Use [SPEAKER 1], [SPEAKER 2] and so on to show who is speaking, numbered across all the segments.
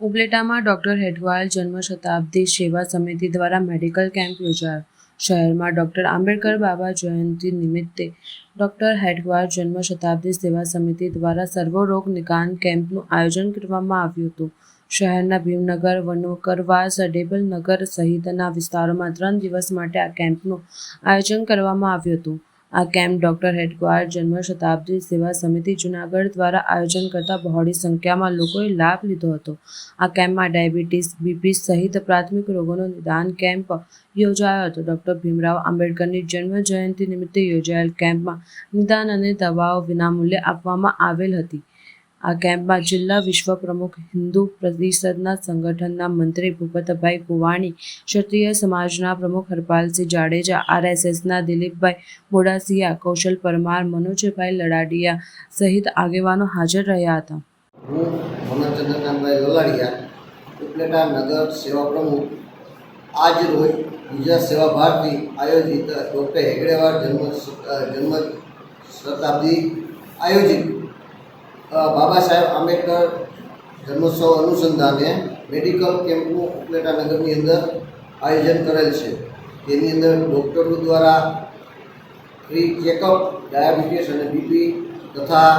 [SPEAKER 1] ઉપલેટામાં doctor હેઠવાલ જન્મ શતાબ્દી સેવા સમિતિ દ્વારા મેડિકલ કેમ્પ યોજાયો. શહેરમાં ડોક્ટર આંબેડકર બાબા જયંતિ નિમિત્તે ડોક્ટર હેડવાલ જન્મ શતાબ્દી સેવા સમિતિ દ્વારા સર્વરોગ નિકાન કેમ્પનું આયોજન કરવામાં આવ્યું હતું. શહેરના ભીમનગર, વનકરવાસ ડેબલ નગર સહિતના વિસ્તારોમાં ત્રણ દિવસ માટે આ કેમ્પનું આયોજન કરવામાં આવ્યું હતું. આ કેમ્પ ડોક્ટર હેડક્વાર જન્મ શતાબ્દી સેવા સમિતિ જુનાગઢ દ્વારા આયોજન કરતા બહોળી સંખ્યામાં લોકોએ લાભ લીધો હતો. આ કેમ્પમાં ડાયાબિટીસ, બીપી સહિત પ્રાથમિક રોગોનો નિદાન કેમ્પ યોજાયો હતો. ડોક્ટર ભીમરાવ આંબેડકરની જન્મ જયંતિ નિમિત્તે યોજાયેલ કેમ્પમાં નિદાન અને દવાઓ વિનામૂલ્યે આપવામાં આવેલ હતી. આ કેમ્પમાં જિલ્લા વિશ્વ પ્રમુખ હિન્દુ પરિષદના સંગઠનના મંત્રી ભૂપતભાઈ કુવાણી ક્ષત્રિય સમાજના પ્રમુખ હરપાલસિંહ જાડેજા, આરએસએસના દિલીપભાઈ મોડાસિયા, કૌશલ પરમાર, મનોજભાઈ લડાડિયા સહિત આગેવાનો હાજર રહ્યા હતા.
[SPEAKER 2] હું મનોજચંદ્રકાંતભાઈ લલાડિયા નગર સેવા પ્રમુખ. આજ રોજ ગુજરાત સેવા ભારતી આયોજિત ડૉક્ટર હેગડેવાર જન્મ જન્મ શતાબ્દી આયોજિત બાબા સાહેબ આંબેડકર જન્મોત્સવ અનુસંધાને મેડિકલ કેમ્પનું ઉપલેટા નગરની અંદર આયોજન કરેલ છે. તેની અંદર ડૉક્ટરો દ્વારા ફ્રી ચેકઅપ, ડાયાબિટીસ અને બીપી તથા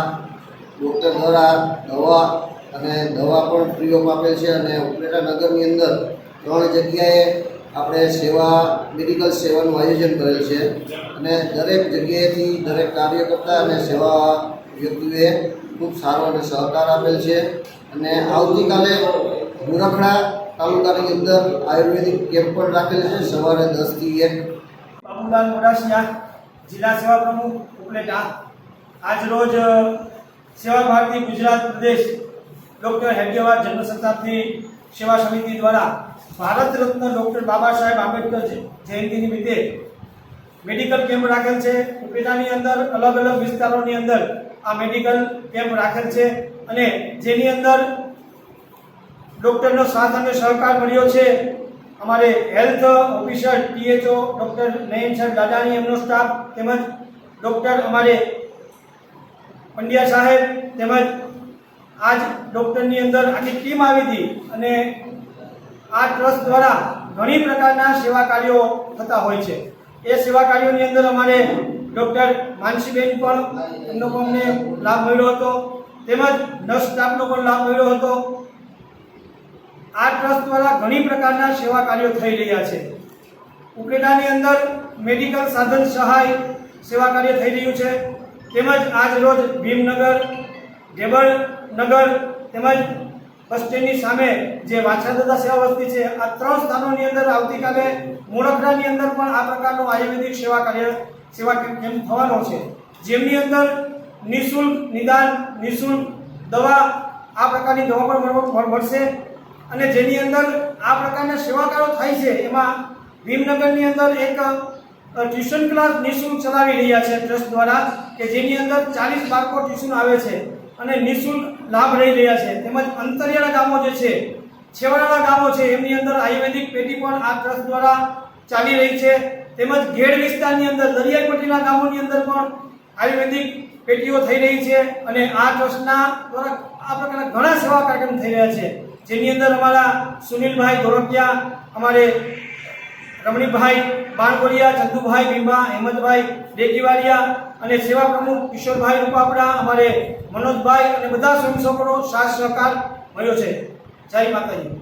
[SPEAKER 2] ડૉક્ટર દ્વારા દવા અને દવા પણ ફ્રી ઓફ આપેલ છે અને ઉપલેટા નગરની અંદર ત્રણ જગ્યાએ આપણે સેવા મેડિકલ સેવાનું આયોજન કરેલ છે. અને દરેક જગ્યાએથી દરેક કાર્યકર્તા અને સેવા વ્યક્તિઓએ ખૂબ સારો અને સહકાર આપેલ છે. અને આવતીકાલે મુરખડા તાલુકાની અંદર આયુર્વેદિક કેમ્પ પણ રાખેલ છે. સવારે દસથી એક.
[SPEAKER 3] બાબુલાલ મોડાસિયા જિલ્લા સેવા પ્રમુખ ઉપલેટા. આજ રોજ અ, સેવા ભારતી ગુજરાત પ્રદેશ ડૉક્ટર હેડગેવાર જન્મ શતાબ્દી સેવા સમિતિ દ્વારા ભારત રત્ન ડૉક્ટર બાબા સાહેબ આંબેડકર જયંતિ નિમિત્તે મેડિકલ કેમ્પ રાખેલ છે. ઉપલેટાની અંદર અલગ અલગ વિસ્તારોની અંદર આ મેડિકલ કેમ્પ રાખેલ છે અને જેની અંદર ડૉક્ટરનો સાથ અને સહકાર મળ્યો છે. અમારે health officer THO doctor Nayan સાહેબ દાદાની એમનો સ્ટાફ તેમજ ડૉક્ટર અમારે પંડ્યા સાહેબ તેમજ આજ ડૉક્ટરની અંદર આખી ટીમ આવી હતી અને આ ટ્રસ્ટ દ્વારા ઘણી પ્રકારના સેવા કાર્યો થતા હોય છે. એ સેવા કાર્યોની અંદર અમારે ડૉક્ટર માનસીબેન પણ એમનો પણ અમને લાભ મળ્યો હતો. તેમજ નર્સ સ્ટાફનો પણ લાભ મળ્યો હતો. આ ટ્રસ્ટ દ્વારા ઘણી પ્રકારના સેવા કાર્યો થઈ રહ્યા છે. ઉકેડાની અંદર મેડિકલ સાધન સહાય સેવા કાર્ય થઈ રહ્યું છે. તેમજ આજ રોજ ભીમનગર નગર તેમજ બસ સ્ટેન્ડની સામે જે વાછાદાદા સેવા વસ્તી છે, આ ત્રણ સ્થાનોની અંદર આવતીકાલે મોરખડાની અંદર પણ આ પ્રકારનો આયુર્વેદિક સેવા કાર્ય, સેવા કેમ્પ થવાનો છે. જેમની અંદર નિઃશુલ્ક નિદાન, નિઃશુલ્ક દવા આ પ્રકારની દવા પણ મળશે અને જેની અંદર આ પ્રકારના સેવાકારો થાય છે, એમાં ભીમનગરની અંદર એક ટ્યુશન ક્લાસ નિઃશુલ્ક ચલાવી રહ્યા છે ટ્રસ્ટ દ્વારા કે જેની અંદર ચાલીસ બાળકો ટ્યુશન આવે છે. અને નિઃશુલ્ક લાભ લઈ રહ્યા છે. તેમજ અંતરિયાળા ગામો જે છે, છેવાડાના ગામો છે, એમની અંદર આયુર્વેદિક પેટી પણ આ ટ્રસ્ટ દ્વારા ચાલી રહી છે. તેમજ ઘેડ વિસ્તારની અંદર દરિયાઈ પટ્ટીના ગામોની અંદર પણ આયુર્વેદિક પેટીઓ થઈ રહી છે અને આ ટ્રસ્ટના દ્વારા આ પ્રકારના ઘણા સેવા કાર્યક્રમ થઈ રહ્યા છે. જેની અંદર અમારા સુનિલભાઈ ધોરકિયા, અમારે રમણીભાઈ બાણકોરિયા ચંદુભાઈ ભીમા, હેમંતભાઈ ડેકીવાડિયા અને સેવા પ્રમુખ કિશોરભાઈ રૂપાપડા, અમારે મનોજભાઈ અને બધા સ્વયંસેવકોનો સાથ સહકાર મળ્યો છે. જય માતાજી.